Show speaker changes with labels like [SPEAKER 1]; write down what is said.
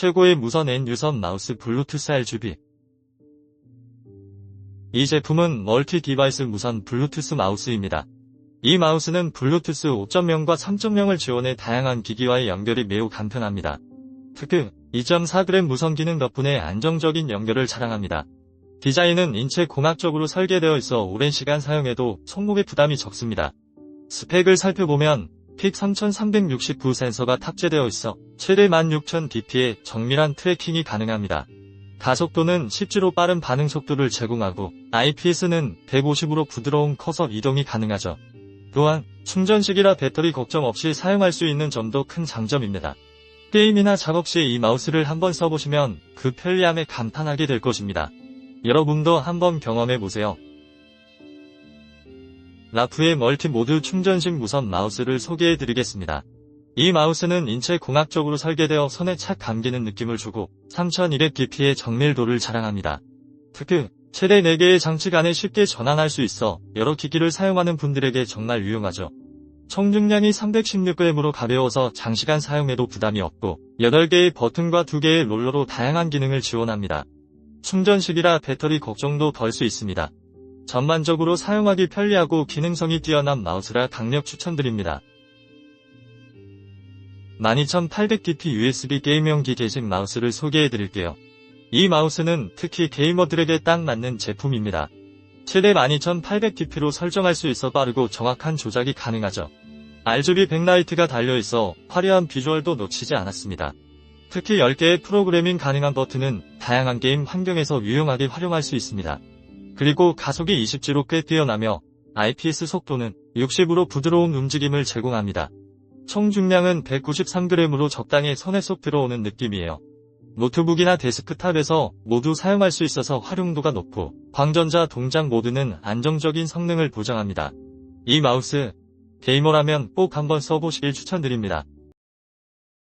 [SPEAKER 1] 최고의 무선 N 유선 마우스 블루투스 RGB. 이 제품은 멀티 디바이스 무선 블루투스 마우스입니다. 이 마우스는 블루투스 5.0과 3.0을 지원해 다양한 기기와의 연결이 매우 간편합니다. 특히 2.4g 무선 기능 덕분에 안정적인 연결을 자랑합니다. 디자인은 인체 공학적으로 설계되어 있어 오랜 시간 사용해도 손목에 부담이 적습니다. 스펙을 살펴보면 픽3369 센서가 탑재되어 있어 최대 16000dp의 정밀한 트래킹이 가능합니다. 가속도는 10G로 빠른 반응 속도를 제공하고 IPS는 150으로 부드러운 커서 이동이 가능하죠. 또한 충전식이라 배터리 걱정 없이 사용할 수 있는 점도 큰 장점입니다. 게임이나 작업 시 이 마우스를 한번 써보시면 그 편리함에 감탄하게 될 것입니다. 여러분도 한번 경험해보세요. 라프의 멀티 모드 충전식 무선 마우스를 소개해드리겠습니다. 이 마우스는 인체 공학적으로 설계되어 손에 착 감기는 느낌을 주고 3200dp의 정밀도를 자랑합니다. 특히 최대 4개의 장치 간에 쉽게 전환할 수 있어 여러 기기를 사용하는 분들에게 정말 유용하죠. 총 중량이 316g으로 가벼워서 장시간 사용해도 부담이 없고 8개의 버튼과 2개의 롤러로 다양한 기능을 지원합니다. 충전식이라 배터리 걱정도 덜 수 있습니다. 전반적으로 사용하기 편리하고 기능성이 뛰어난 마우스라 강력 추천드립니다. 12800dp USB 게임용 기계식 마우스를 소개해드릴게요. 이 마우스는 특히 게이머들에게 딱 맞는 제품입니다. 최대 12800dp로 설정할 수 있어 빠르고 정확한 조작이 가능하죠. RGB 백라이트가 달려있어 화려한 비주얼도 놓치지 않았습니다. 특히 10개의 프로그래밍 가능한 버튼은 다양한 게임 환경에서 유용하게 활용할 수 있습니다. 그리고 가속이 20G로 꽤 뛰어나며 IPS 속도는 60으로 부드러운 움직임을 제공합니다. 총 중량은 193g으로 적당히 손에 쏙 들어오는 느낌이에요. 노트북이나 데스크탑에서 모두 사용할 수 있어서 활용도가 높고 광전자 동작 모드는 안정적인 성능을 보장합니다. 이 마우스 게이머라면 꼭 한번 써보시길 추천드립니다.